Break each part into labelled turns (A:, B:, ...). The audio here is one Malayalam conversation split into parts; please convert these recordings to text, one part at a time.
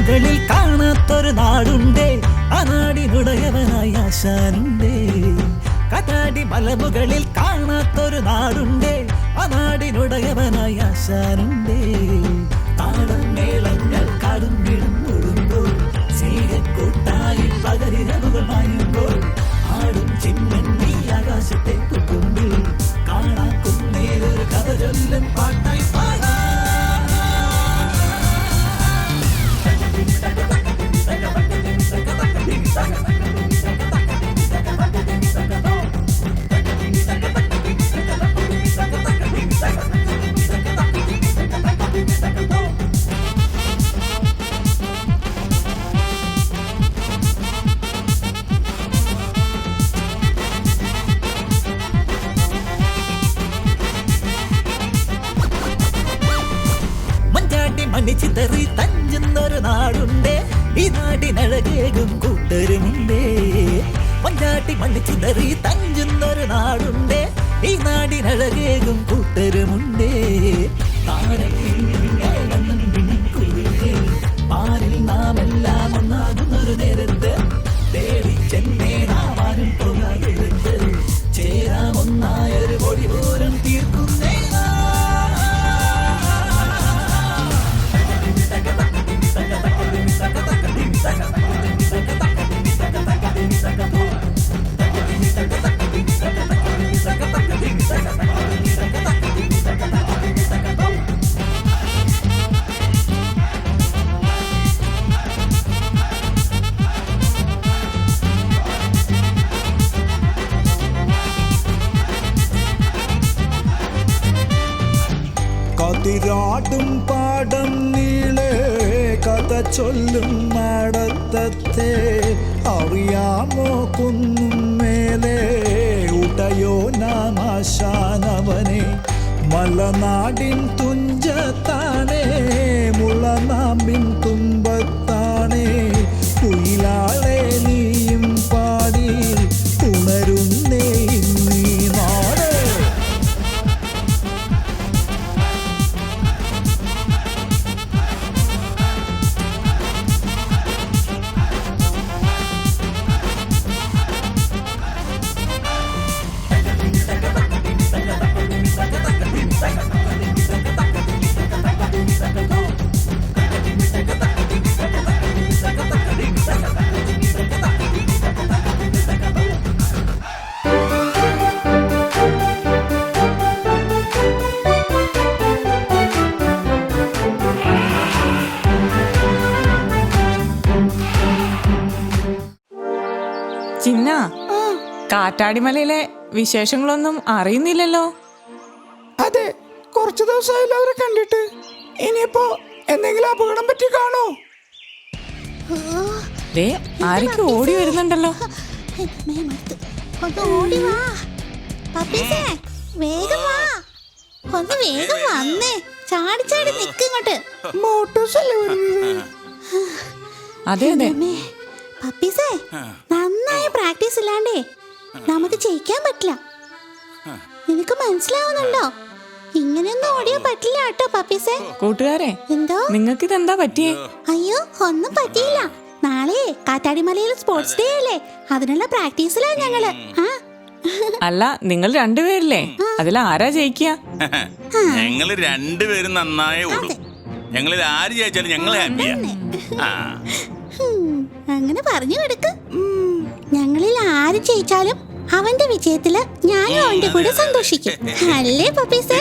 A: മലമുകളിൽ കാണാത്തൊരു നാടുണ്ടേ. ആ നാടിനുടയവനായ ആശാനുണ്ടേ. കനാടി മലമുകളിൽ കാണാത്തൊരു നാടുണ്ടേ. ആ നാടിനുടയവനായ ആശാനുണ്ടേ. താളം മേളങ്ങൾ കടുമ്പിടും വീടും ഒഴുകുമ്പോൾ സ്നേഹക്കൂട്ടായി പകരിരവുകൾ മഞ്ചാട്ടി ചിതറി തഞ്ചുന്നൊരു നാടുണ്ടേ. ഈ നാടിനഴകേകും കൂട്ടരുമുണ്ടേ. പൊഞ്ചാട്ടി മണി ചിതറി തഞ്ചുന്നൊരു നാടുണ്ടേ. ഈ നാടിനഴകേകും കൂട്ടരുമുണ്ടേ. പാലിൽ നാമെല്ലാം ഒന്നാകുന്നൊരു നേരത്ത്
B: കാറ്റാടിമലയിലെ വിശേഷങ്ങളൊന്നും അറിയുന്നില്ലല്ലോ.
C: അതെ കുറച്ചു ദിവസമായില്ല അവരെ കണ്ടിട്ട്. ഇനിയിപ്പോ എന്തെങ്കിലും അപകടം പറ്റി കാണോ?
B: ദേ ആരൊക്കെ ഓടി വരുന്നുണ്ടല്ലോ.
D: ഓടി വാ. പപ്പീസേ വേഗം വാ. ഒന്ന് വേഗം വന്നേ. ചാടി ചാടി
C: നിക്ക് ഇങ്ങോട്ട്.
B: അതെ അതെ.
D: പപ്പീസേ നന്നായി പ്രാക്ടീസ് ഇല്ലാണ്ടേ. നമുക്ക് ജയിക്കാൻ പറ്റില്ല. നിനക്ക് മനസ്സിലാവുന്നുണ്ടോ? ഇങ്ങനെയൊന്നും ഓടിയാ പറ്റില്ല കേട്ടോ പപ്പീസേ.
B: കൂട്ടുകാരെ
D: എന്തോ?
B: നിങ്ങൾക്ക് ഇതെന്താ പറ്റിയേ
D: അയ്യോ ഒന്നും പറ്റിയില്ല. നാളെ കാറ്റാടിമലയിൽ സ്പോർട്സ് ഡേ അല്ലേ? അതിനുള്ള പ്രാക്ടീസിലാ ഞങ്ങൾ. ആ.
B: അല്ല നിങ്ങൾ രണ്ടുപേരില്ലേ? അതിൽ ആരാ ജയിക്കുക?
E: ഞങ്ങൾ രണ്ടുപേരും നന്നായി ഓടും. ഞങ്ങളിൽ ആര് ജയിച്ചാലും ഞങ്ങൾ ഹാപ്പിയാ ആ.
D: ഹും, അങ്ങനെ പറഞ്ഞു കൊടുക്ക്. ഞങ്ങളിൽ ആര് ജയിച്ചാലും അവന്റെ വിജയത്തിൽ ഞാനും അവന്റെ കൂടെ സന്തോഷിക്കും. അല്ലേ പപ്പീസ്?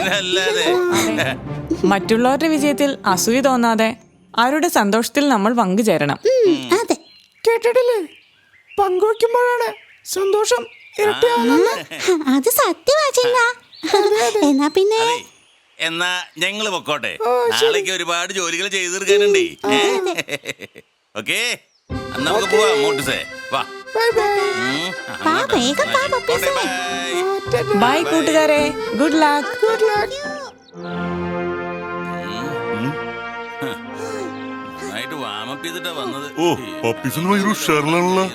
B: മറ്റുള്ളവരുടെ വിജയത്തിൽ അസൂയ തോന്നാതെ അവരുടെ സന്തോഷത്തിൽ നമ്മൾ പങ്കുചേരണം.
D: അതെ.
C: കേട്ടിട്ടില്ലേ പങ്കുവെക്കുമ്പോഴാണ് സന്തോഷം ഇരട്ടിയാവുന്നത്.
D: അത് സത്യവാചന എന്നാ പിന്നെ?
E: എന്നാ ഞങ്ങൾ പൊക്കോട്ടെ. നാളേക്ക് ഒരുപാട് ജോലികൾ ചെയ്തു തീർക്കാനുണ്ട് ഓക്കേ നമുക്ക് പോവാം മോട്ടിസേ. വാ.
D: വാ,
E: അങ്ങോട്ട്.
D: വേഗം വാ,
E: ആ, പോട്ടെ,
D: പപ്പീസേ.
E: ബൈ.
B: ബൈ കൂട്ടുകാരെ ഗുഡ് ലക്ക്
C: ഗുഡ് ലക്ക്
F: ഓ പപ്പീസിന് ഭയങ്കര ഉഷാറിലാണല്ലോ.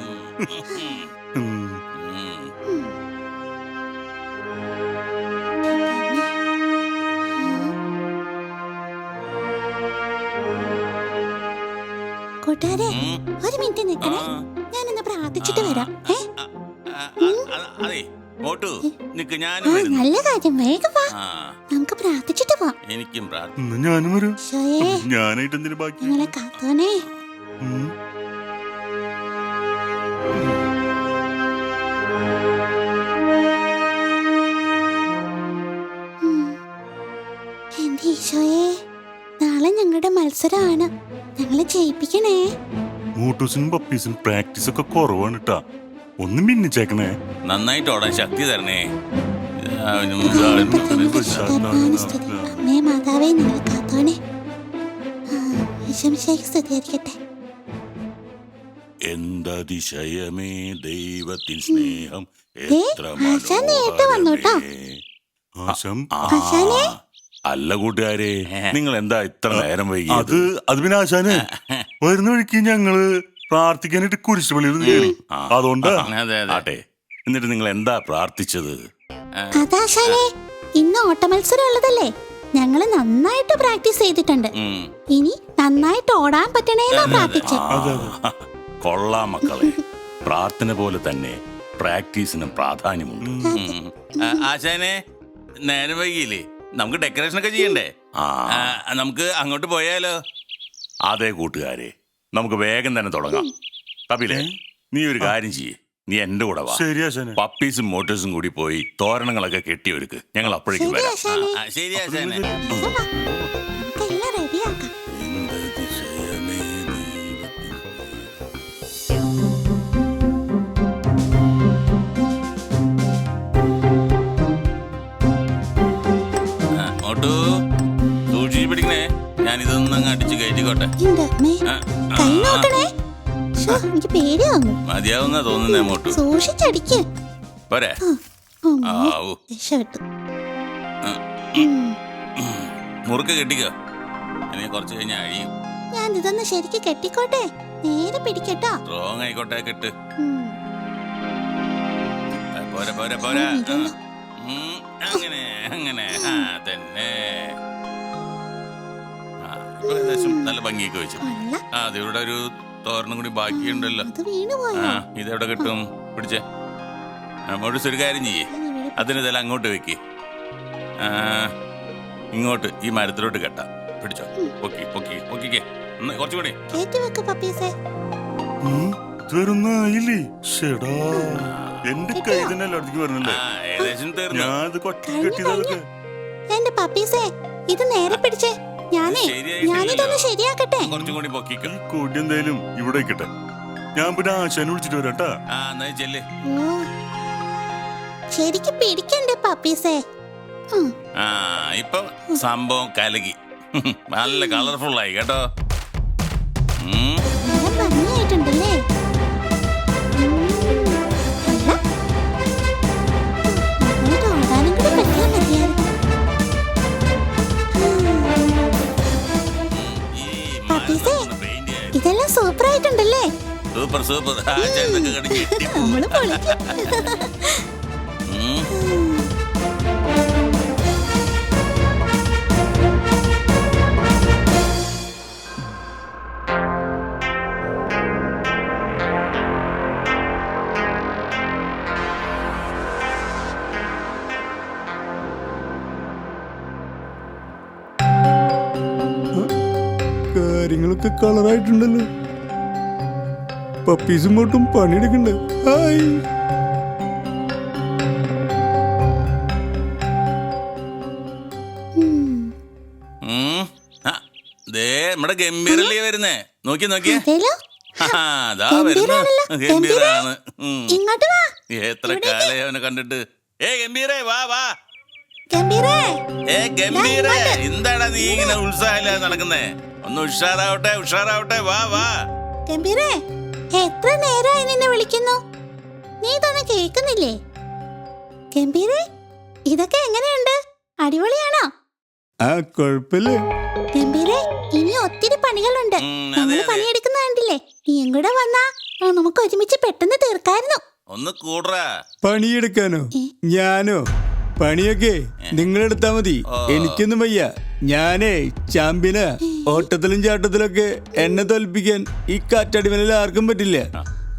D: കൂട്ടുകാരെ. ഒരു മിനിറ്റ് നിൽക്കണേ
E: ഞാൻ
D: ഞാനൊന്ന് പ്രാർത്ഥിച്ചിട്ട് വരാം. ഏ?
E: അതെ മോട്ടു നിക്ക്
D: ആ
E: വരുന്നു.
D: നല്ല കാര്യം. വേഗം വാ.
E: ആ.
D: നമുക്ക് പ്രാർത്ഥിച്ചിട്ട് പോവാം.
E: എനിക്കും പ്രാർത്ഥന
F: എന്നാ ഞാനും വരാം.
D: ഷോയേ
F: ഞാനായിട്ട് എന്തിനു ബാക്കി?
D: നിങ്ങളെ കാത്തോനെ.
F: ഉം.
D: ഉം. എന്റെ ഈശോയെ? നാളെ ഞങ്ങളുടെ മത്സരമാണ്. ഞങ്ങളെ ജയിപ്പിക്കണേ.
F: മോട്ടൂസിനും പപ്പീസിനും പ്രാക്ടീസ് ഒക്കെ കുറവാണ് കേട്ടാ ഒന്ന് മിന്നിച്ചേക്കണേ.
E: നന്നായിട്ട് ഓടാൻ ശക്തി തരണേ.
D: മാതാവേ ആ, ഈശോമിശിഹായ്ക്ക് സ്തുതിയായിരിക്കട്ടെ
E: എന്തതിശയമേ ദൈവത്തിൻ സ്നേഹം
F: എത്ര
E: വന്നോട്ടോ.
D: ആശാനെ?
E: അല്ല കൂട്ടുകാരെ നിങ്ങൾ എന്താ ഇത്ര നേരം
F: വൈകി
E: അത്
F: അത് പിന്നെ ആശാന് വരുന്ന വഴിക്ക് ഞങ്ങൾ പ്രാർത്ഥിക്കാനായിട്ട് കുരിശുപള്ളിയിൽ നിന്ന് കയറി
E: ആ. അതെ അതെ. ആട്ടെ എന്നിട്ട് നിങ്ങൾ എന്താ പ്രാർത്ഥിച്ചത്?
D: അതാശാനെ ഇന്ന് ഓട്ട മത്സരം ഉള്ളതല്ലേ? ഞങ്ങൾ നന്നായിട്ട് പ്രാക്ടീസ് ചെയ്തിട്ടുണ്ട്. ഇനി നന്നായിട്ട് ഓടാൻ പറ്റണേന്നാ പ്രാർത്ഥിച്ചത്
E: കൊള്ളാം മക്കളെ. പ്രാർത്ഥന പോലെ തന്നെ പ്രാക്ടീസിനും പ്രാധാന്യമുണ്ട്. ആശാനെ നേരം വൈകിയില്ലേ? നമുക്ക് ഡെക്കറേഷൻ ഒക്കെ ചെയ്യണ്ടേ? ആ, നമുക്ക് അങ്ങോട്ട് പോയാലോ? അതെ കൂട്ടുകാരെ നമുക്ക് വേഗം തന്നെ തുടങ്ങാം. കപിലേ നീ ഒരു കാര്യം ചെയ്യേ. നീ എന്റെ കൂടെ വാ. പപ്പീസും മോട്ടേഴ്സും കൂടി പോയി തോരണങ്ങളൊക്കെ കെട്ടിയൊരുക്ക്. ഞങ്ങൾ അപ്പോഴേക്കും
D: ശരി,
E: വരാം. ആ, ആ, ശരി. ആശാനെ
D: എന്റെ കൈ നോക്കണേ. എനിക്ക്
E: മതിയാവുന്ന തോന്നുന്നേ മോട്ടു
D: സൂക്ഷിച്ചടിക്ക്.
E: പോരെ. മുറുക്ക് കെട്ടിക്കോ. കുറച്ച് അഴിയും.
D: ഞാൻ ഇതൊന്ന് ശരിക്ക് കെട്ടിക്കോട്ടെ. നേരെ പിടിക്കട്ടോ.
E: സ്ട്രോങ് ആയിക്കോട്ടെ കെട്ട്. പോരെ പോരെ പോരെ. അങ്ങനെ അങ്ങനെ. ആ തന്നെ ഭംഗിയൊക്കെ വെച്ചു. ആ അത് ഇവിടെ ഒരു തോരണം കൂടി ബാക്കിയുണ്ടല്ലോ.
D: അത്
E: ആ ഇതെവിടെ കിട്ടും? പിടിച്ചേ. നമ്മോട് ഒരു കാര്യം ചെയ്യേ. അതിന് ഇതെല്ലാം അങ്ങോട്ട് വെക്ക്. ആ, ഇങ്ങോട്ട് ഈ മരത്തിലോട്ട് കെട്ടാം. പിടിച്ചോ? പൊക്കി പൊക്കി പൊക്കിക്കേ. ഒന്ന് കുറച്ചുകൂടി
D: കേറ്റി വെക്ക് പപ്പീസേ.
F: ഷെടാ എന്റെ കൈ തന്നെ
E: ആ ഏകദേശം തീർന്നു.
F: ഇത് കൊട്ടി
D: കഴിഞ്ഞു,
F: കെട്ടിയതൊക്കെ
D: എന്റെ പപ്പീസേ ഇത് നേരെ പിടിച്ചേ. ഞാനേ. ഞാനിതൊന്ന് ശരിയാക്കട്ടെ.
E: കുറച്ചും കൂടി പൊക്കിക്കോ.
F: എന്തായാലും ഇവിടെ ഞാൻ പിന്നെ ആശാനെ വിളിച്ചിട്ട് വരാട്ടാ
E: ആ എന്നാ ചെല്ല്.
D: ശരിക്ക് പിടിക്കണ്ടേ പപ്പീസേ.
E: ആ. ഇപ്പൊ സംഭവം കലകി. നല്ല കളർഫുൾ ആയി കേട്ടോ
D: ആയിട്ടുണ്ടല്ലേ
E: സൂപ്പർ സൂപ്പർ. നമ്മൾ
G: കാര്യങ്ങളൊക്കെ കളറായിട്ടുണ്ടല്ലോ. പപ്പീസും മോട്ടും പണിയെടുക്കണ്ട്. ഹായ്.
D: ഉം,
E: ഉം. ദേ നമ്മുടെ ഗംഭീരല്ലേ വരുന്നേ? നോക്കി ആ, ദാ വരുന്നു. ഗംഭീരാണ്.
D: ഇങ്ങോട്ട് വാ.
E: എത്ര കാലേ അവനെ കണ്ടിട്ട്. ഏ ഗംഭീരേ വാ വാ.
D: ഗംഭീരേ.
E: ഏ ഗംഭീരേ എന്താടാ നീ ഇങ്ങനെ ഉത്സാഹമില്ലാതെ നടക്കുന്നേ? ഒന്ന് ഉഷാറാവട്ടെ ഉഷാറാവട്ടെ വാ വാ.
D: ഗംഭീരേ. എത്ര നേരമായി നിന്നെ വിളിക്കുന്നു? നീ തന്നെ കേൾക്കുന്നില്ലേ? ഗംഭീരെ ഇതൊക്കെ എങ്ങനെയുണ്ട്? അടിപൊളിയാണോ?
G: ആ കുഴപ്പമില്ലേ
D: ഗംഭീരെ ഇനി ഒത്തിരി പണികളുണ്ട്. നമ്മൾ
E: നമ്മൾ.
D: പണിയെടുക്കുന്ന കണ്ടില്ലേ? നീയും കൂടെ വന്നാ നമുക്ക് ഒരുമിച്ച് പെട്ടെന്ന് തീർക്കായിരുന്നു.
E: ഒന്ന് കൂടറാ.
G: പണിയെടുക്കാനോ? ഞാനോ? പണിയൊക്കെ നിങ്ങളെടുത്താ മതി. എനിക്കൊന്നും വയ്യ. ഞാനേ ചാമ്പ്യന് ഓട്ടത്തിലും ചാട്ടത്തിലൊക്കെ എന്നെ തോൽപ്പിക്കാൻ ഈ കാറ്റടിമലയിൽ ആർക്കും പറ്റില്ല.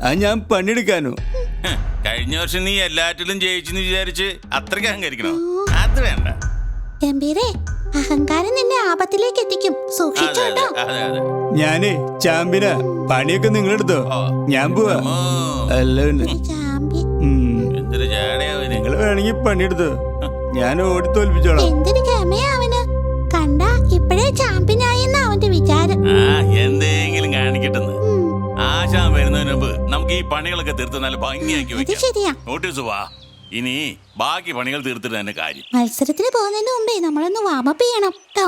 G: ആ. ഞാൻ പണിയെടുക്കാനോ?
E: കഴിഞ്ഞ വർഷം നീ എല്ലാറ്റിലും ജയിച്ചെന്ന് വിചാരിച്ച് അത്രയ്ക്ക് അഹങ്കരിക്കണോ? അത് വേണ്ട.
D: ഗംഭീരേ അഹങ്കാരം നിന്നെ ആപത്തിലേക്ക് എത്തിക്കും.
E: അതെ
D: സൂക്ഷിച്ചോട്ടോ
G: ഞാനേ ചാമ്പിന. പണിയൊക്കെ നിങ്ങളെടുത്തോ? ഞാൻ പോവാ. അല്ല
D: ചാമ്പ്യൻ.
G: നിങ്ങൾ വേണമെങ്കിൽ പണിയെടുത്ത് ഞാൻ ഓടി തോൽപ്പിച്ചോളാം
D: എന്തൊരു ഗമയാ അവന്. കണ്ട ഇപ്പോഴേ ചാമ്പ്യനായെന്ന അവന്റെ വിചാരം.
E: ആ എന്തെങ്കിലും കാണിക്കട്ടെന്ന്.
D: ഉം,
E: ആശാൻ വരുന്നതിന് മുമ്പ് നമുക്ക് ഈ പണികളൊക്കെ തീർത്ത് നല്ല ഭംഗിയാക്കി
D: ഇത്
E: വെക്കാം.
D: ശരിയാ.
E: നോട്ടീസ് വാ. ഇനി ബാക്കി പണികൾ തീർത്തിട്ട് തന്നെ കാര്യം.
D: മത്സരത്തിന് പോകുന്നതിന് മുമ്പേ നമ്മളൊന്ന് വാമപ്പ് ചെയ്യണം കേട്ടോ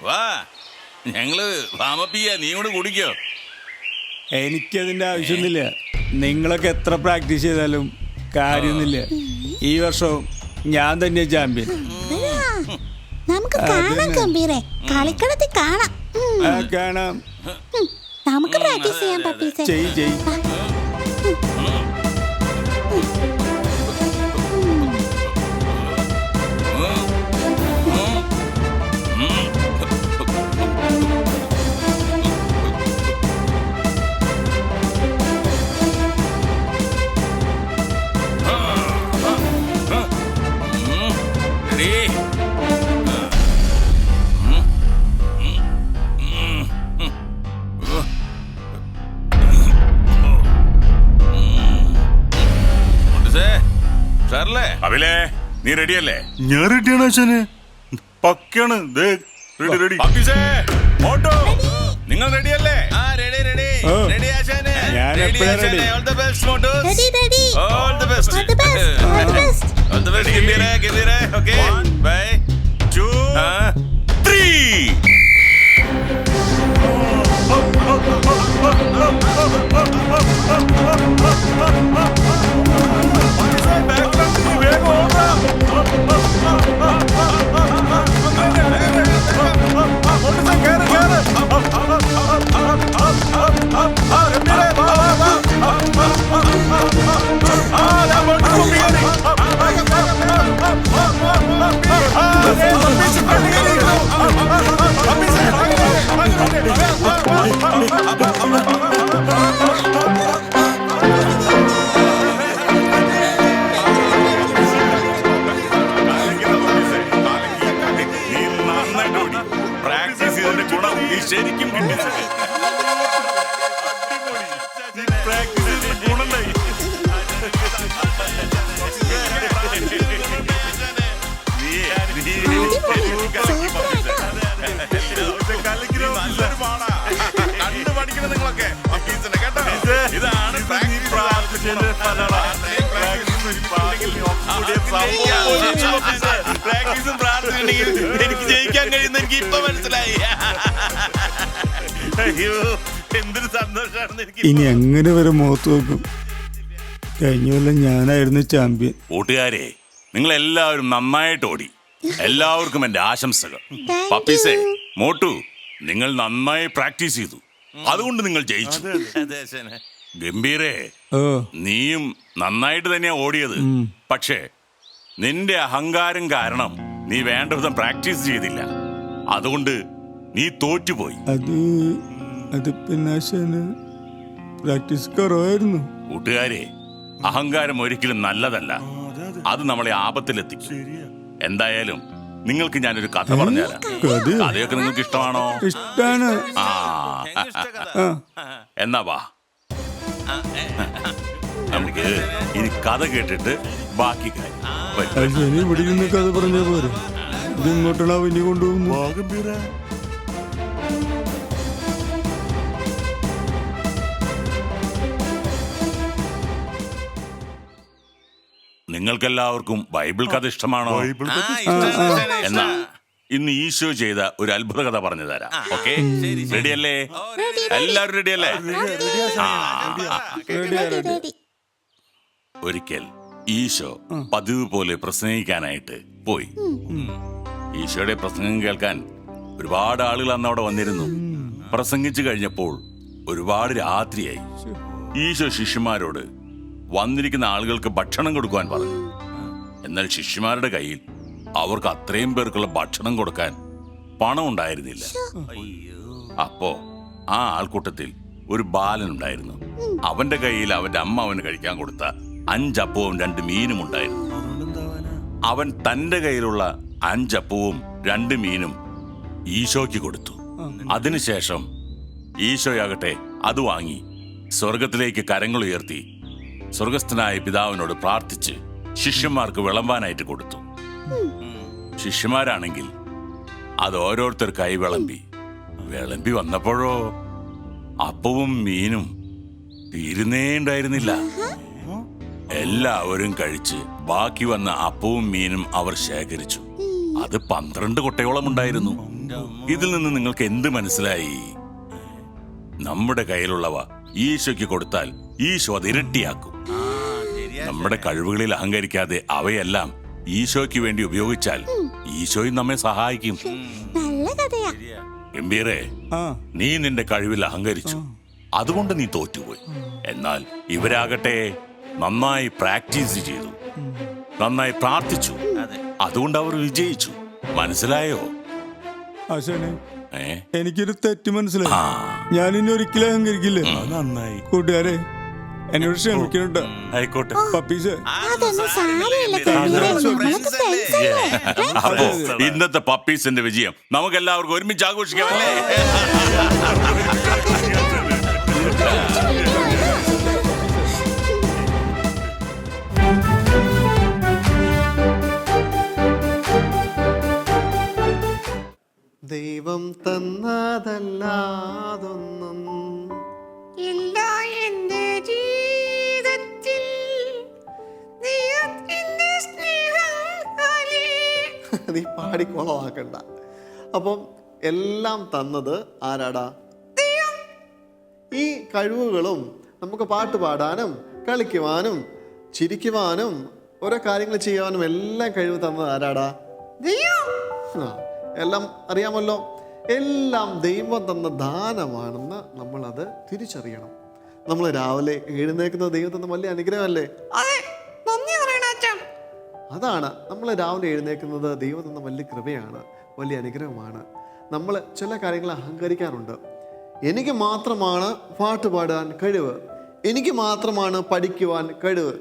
E: വാ ഞങ്ങൾ വാമപ്പിയ നീ കൂടെ കുടിക്കോ.
G: എനിക്കതിന്റെ ആവശ്യമൊന്നുമില്ല. നിങ്ങളൊക്കെ എത്ര പ്രാക്ടീസ് ചെയ്താലും കാര്യമൊന്നുമില്ല. ഈ വർഷവും ഞാൻ തന്നെ ചാമ്പ്യൻ
D: നമുക്ക് കാണാം ഗംഭീരെ കളിക്കളത്തിൽ കാണാം.
G: കാണാം.
D: നമുക്ക് പ്രാക്ടീസ് ചെയ്യാം പപ്പീസെ.
G: ചെയ് ചെയ്
E: നീ റെഡിയല്ലേ
F: ഞാൻ റെഡിയാണ് ആശാനെ പക്കാണ് ദേ റെഡി റെഡി
E: ഓട്ടോ നിങ്ങൾ റെഡിയല്ലേ ആ റെഡി റെഡി ആശാനെ
G: ഞാൻ
E: റെഡി
G: എപ്പോഴാ
E: ആശാനെ
G: ready.
E: All the best motors
D: ready ready
E: all the best
D: All the best, all the best.
E: All the best okay bye two three നീ ഗുണം പപ്പീസേ. ശരിക്കും പാടാ. കണ്ടു പഠിക്കണം നിങ്ങളൊക്കെ കേട്ടോ ഇതാണ് പ്രാർത്ഥനയുണ്ടെങ്കിൽ എനിക്ക് ജയിക്കാൻ കഴിയുന്ന എനിക്ക് ഇപ്പൊ മനസ്സിലായി. അയ്യോ എന്തൊരു സന്തോഷമാണെന്ന് എനിക്ക്
G: ഇനി എങ്ങനെ വരെ മുഖത്ത് നോക്കും? കഴിഞ്ഞ കൊല്ലം ഞാനായിരുന്നു ചാമ്പ്യൻ
E: കൂട്ടുകാരെ നിങ്ങൾ എല്ലാവരും നന്നായിട്ട് ഓടി. എല്ലാവർക്കും എന്റെ ആശംസകൾ. പപ്പീസേ മോട്ടു നിങ്ങൾ നന്നായി പ്രാക്ടീസ് ചെയ്തു. അതുകൊണ്ട് നിങ്ങൾ ജയിച്ചു. ഗംഭീരേ
G: ഓ.
E: നീയും നന്നായിട്ട് തന്നെയാ ഓടിയത്. പക്ഷേ നിന്റെ അഹങ്കാരം കാരണം നീ വേണ്ട വിധം പ്രാക്ടീസ് ചെയ്തില്ല. അതുകൊണ്ട് നീ തോറ്റുപോയി.
G: അത് അത് പിന്നെ പ്രാക്ടീസ് കുറവായിരുന്നു.
E: കൂട്ടുകാരെ അഹങ്കാരം ഒരിക്കലും നല്ലതല്ല. അത് നമ്മളെ ആപത്തിലെത്തിക്കും. എന്തായാലും നിങ്ങൾക്ക് ഞാനൊരു കഥ പറഞ്ഞുതരാം.
G: കഥയോ?
E: കഥയൊക്കെ നിങ്ങൾക്ക് ഇഷ്ടമാണോ?
G: ഇഷ്ടമാണ്
E: ആ. എന്നാ വാ. നമുക്ക് ഇനി കഥ കേട്ടിട്ട് ബാക്കി കാര്യം.
G: ഇവിടെ ഇരുന്ന് കഥ പറഞ്ഞാ പോരെ. ഇത് പിന്നെ അവന് കൊണ്ടുപോകുന്നത്
H: നിങ്ങൾക്കെല്ലാവർക്കും ബൈബിൾ കഥ ഇഷ്ടമാണോ. എന്നാ ഇന്ന് ഈശോ ചെയ്ത ഒരു അത്ഭുത കഥ പറഞ്ഞു തരാം. ഓക്കെ? റെഡിയല്ലേ? എല്ലാവരും റെഡിയല്ലേ?
D: Ready ready.
H: ഒരിക്കൽ ഈശോ പതിവ് പോലെ പ്രസംഗിക്കാനായിട്ട് പോയി. ഈശോയുടെ പ്രസംഗം കേൾക്കാൻ ഒരുപാട് ആളുകൾ അന്ന് അവിടെ വന്നിരുന്നു. പ്രസംഗിച്ചു കഴിഞ്ഞപ്പോൾ ഒരുപാട് രാത്രിയായി. ഈശോ ശിഷ്യന്മാരോട് വന്നിരിക്കുന്ന ആളുകൾക്ക് ഭക്ഷണം കൊടുക്കുവാൻ പറഞ്ഞു. എന്നാൽ ശിഷ്യന്മാരുടെ കയ്യിൽ അവർക്ക് അത്രയും പേർക്കുള്ള ഭക്ഷണം കൊടുക്കാൻ പണം ഉണ്ടായിരുന്നില്ല. അപ്പോ ആ ആൾക്കൂട്ടത്തിൽ ഒരു ബാലൻ ഉണ്ടായിരുന്നു. അവന്റെ കയ്യിൽ അവന്റെ അമ്മ അവന് കഴിക്കാൻ കൊടുത്ത അഞ്ചപ്പവും രണ്ട് മീനും ഉണ്ടായിരുന്നു. അവൻ തന്റെ കയ്യിലുള്ള അഞ്ചപ്പവും രണ്ട് മീനും ഈശോയ്ക്ക് കൊടുത്തു. അതിനുശേഷം ഈശോയാകട്ടെ അത് വാങ്ങി സ്വർഗത്തിലേക്ക് കരങ്ങൾ ഉയർത്തി സ്വർഗസ്ഥനായ പിതാവിനോട് പ്രാർത്ഥിച്ച് ശിഷ്യന്മാർക്ക് വിളമ്പാനായിട്ട് കൊടുത്തു. ശിഷ്യന്മാരാണെങ്കിൽ അത് ഓരോരുത്തർക്കായി വിളമ്പി വിളമ്പി വന്നപ്പോഴോ അപ്പവും മീനും തീരുന്നേ ഉണ്ടായിരുന്നില്ല. എല്ലാവരും കഴിച്ച് ബാക്കി വന്ന അപ്പവും മീനും അവർ ശേഖരിച്ചു. അത് പന്ത്രണ്ട് കൊട്ടയോളം ഉണ്ടായിരുന്നു. ഇതിൽ നിന്ന് നിങ്ങൾക്ക് എന്ത് മനസ്സിലായി? നമ്മുടെ കയ്യിലുള്ളവ ഈശോയ്ക്ക് കൊടുത്താൽ ഈശോ അത് ഇരട്ടിയാക്കും. നമ്മുടെ കഴിവുകളിൽ അഹങ്കരിക്കാതെ അവയെല്ലാം ഈശോയ്ക്ക് വേണ്ടി ഉപയോഗിച്ചാൽ ഈശോയും നമ്മെ സഹായിക്കും.
D: നല്ല കഥയാ.
H: ഗംഭീരേ
G: ആ.
H: നീ നിന്റെ കഴിവിൽ അഹങ്കരിച്ചു. അതുകൊണ്ട് നീ തോറ്റുപോയി. എന്നാൽ ഇവരാകട്ടെ നന്നായി പ്രാക്ടീസ് ചെയ്തു. നന്നായി പ്രാർത്ഥിച്ചു. അതുകൊണ്ട് അവർ വിജയിച്ചു. മനസ്സിലായോ?
G: ആശാനെ
H: ഏ?
G: എനിക്കൊരു തെറ്റ് മനസ്സിലായി.
H: ആ.
G: ഞാൻ ഇനി ഒരിക്കലും അഹങ്കരിക്കില്ല?
F: അത് നന്നായി.
G: കൂട്ടുകാരെ എന്നോട് ക്ഷമിക്കണുണ്ട്
H: ആയിക്കോട്ടെ.
G: പപ്പീസ്.
D: അതൊന്നും സാരമില്ല. നമ്മളൊക്കെ അല്ലേ?
H: അപ്പോ ഇന്നത്തെ പപ്പീസിന്റെ വിജയം. നമുക്ക് എല്ലാവർക്കും ഒരുമിച്ച് ആഘോഷിക്കാമല്ലേ
I: ദൈവം തന്നതല്ലാതൊന്നും
D: ഇല്ല എന്റെ ജീവിതത്തിൽ.
I: നീ പാടിക്കോളമാക്കണ്ട അപ്പം എല്ലാം തന്നത് ആരാടാ? ഈ കഴിവുകളും നമുക്ക് പാട്ട് പാടാനും കളിക്കുവാനും ചിരിക്കുവാനും ഓരോ കാര്യങ്ങൾ ചെയ്യാനും എല്ലാം കഴിവ് തന്നത് ആരാടാ? എല്ലാം അറിയാമല്ലോ. എല്ലാം ദൈവം തന്ന ദാനമാണെന്ന് നമ്മളത് അത് തിരിച്ചറിയണം. നമ്മൾ രാവിലെ എഴുന്നേൽക്കുന്ന ദൈവം തന്ന വലിയ അനുഗ്രഹമല്ലേ? അതാണ് നമ്മൾ രാവിലെ എഴുന്നേക്കുന്നത് ദൈവം തന്ന വലിയ കൃപയാണ് വലിയ അനുഗ്രഹമാണ്. നമ്മൾ ചില കാര്യങ്ങൾ അഹങ്കരിക്കാറുണ്ട്. എനിക്ക് മാത്രമാണ് പാട്ട് പാടാൻ കഴിവ്. എനിക്ക് മാത്രമാണ് പഠിക്കുവാൻ കഴിവ്.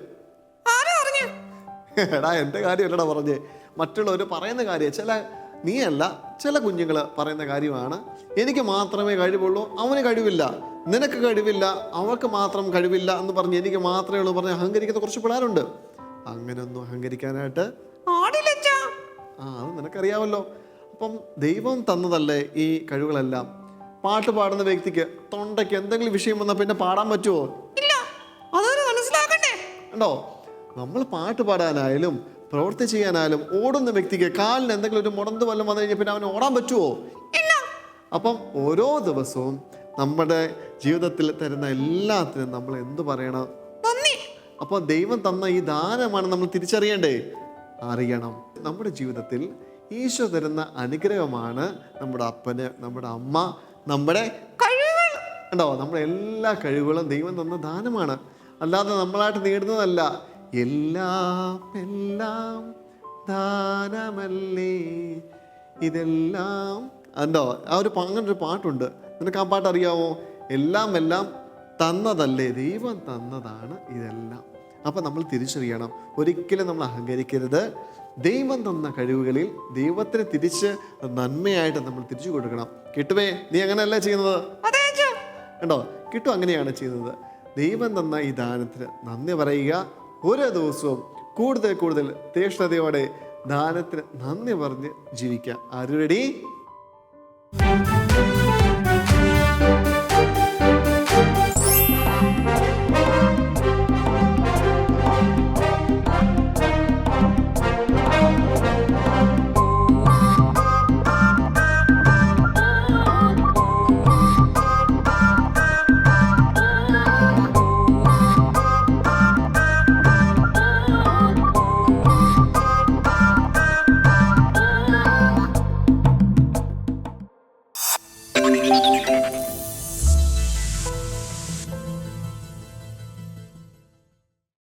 I: എടാ എന്റെ കാര്യമല്ലടാ പറഞ്ഞേ. മറ്റുള്ളവർ പറയുന്ന കാര്യം ചില നീയല്ല ചില കുഞ്ഞുങ്ങൾ പറയുന്ന കാര്യമാണ് എനിക്ക് മാത്രമേ കഴിവുള്ളൂ അവന് കഴിവില്ല. നിനക്ക് കഴിവില്ല അവൾക്ക് മാത്രം കഴിവില്ല എന്ന് പറഞ്ഞ് എനിക്ക് മാത്രമേ ഉള്ളൂ പറഞ്ഞ് അഹങ്കരിക്കുന്ന കുറച്ച് പിള്ളേരുണ്ട്. അങ്ങനെയൊന്നും അഹങ്കരിക്കാനായിട്ട് ആ അത് നിനക്കറിയാമല്ലോ. അപ്പം ദൈവം തന്നതല്ലേ ഈ കഴിവുകളെല്ലാം? പാട്ട് പാടുന്ന വ്യക്തിക്ക് തൊണ്ടയ്ക്ക് എന്തെങ്കിലും വിഷയം വന്നാൽ പിന്നെ പാടാൻ പറ്റുമോ ഉണ്ടോ? നമ്മൾ പാട്ട് പാടാനായാലും പ്രവൃത്തി ചെയ്യാനായാലും ഓടുന്ന വ്യക്തിക്ക് കാലിന് എന്തെങ്കിലും ഒരു മുടന്ത് വല്ലതും വന്നു കഴിഞ്ഞാൽ പിന്നെ അവന് ഓടാൻ പറ്റുമോ അപ്പം ഓരോ ദിവസവും നമ്മുടെ ജീവിതത്തിൽ തരുന്ന എല്ലാത്തിനും നമ്മൾ എന്ത് പറയണം? അപ്പോൾ ദൈവം തന്ന ഈ ദാനമാണ് നമ്മൾ തിരിച്ചറിയണ്ടേ? അറിയണം. നമ്മുടെ ജീവിതത്തിൽ ഈശോ തരുന്ന അനുഗ്രഹമാണ് നമ്മുടെ അപ്പന് നമ്മുടെ അമ്മ നമ്മുടെ കഴിവുകൾ. ഉണ്ടോ നമ്മുടെ എല്ലാ കഴിവുകളും ദൈവം തന്ന ദാനമാണ്. അല്ലാതെ നമ്മളായിട്ട് നേടുന്നതല്ല. എല്ലാം എല്ലാം ദാനമല്ലേ? ഇതെല്ലാം എന്തോ ആ ഒരു അങ്ങനൊരു പാട്ടുണ്ട്. നിനക്ക് ആ പാട്ട് അറിയാമോ എല്ലാം എല്ലാം തന്നതല്ലേ? ദൈവം തന്നതാണ് ഇതെല്ലാം. അപ്പം നമ്മൾ തിരിച്ചറിയണം. ഒരിക്കലും നമ്മൾ അഹങ്കരിക്കരുത്. ദൈവം തന്ന കഴിവുകളിൽ ദൈവത്തിന് തിരിച്ച് നന്മയായിട്ട് നമ്മൾ തിരിച്ചു കൊടുക്കണം. കിട്ടുമേ നീ അങ്ങനെയല്ല ചെയ്യുന്നത്? കണ്ടോ? കിട്ടും അങ്ങനെയാണ് ചെയ്യുന്നത്. ദൈവം തന്ന ഈ ദാനത്തിന് നന്ദി പറയുക. ഓരോ ദിവസവും കൂടുതൽ കൂടുതൽ തീഷ്ണതയോടെ ദാനത്തിന് നന്ദി പറഞ്ഞ് ജീവിക്കാം. ആര് റെഡി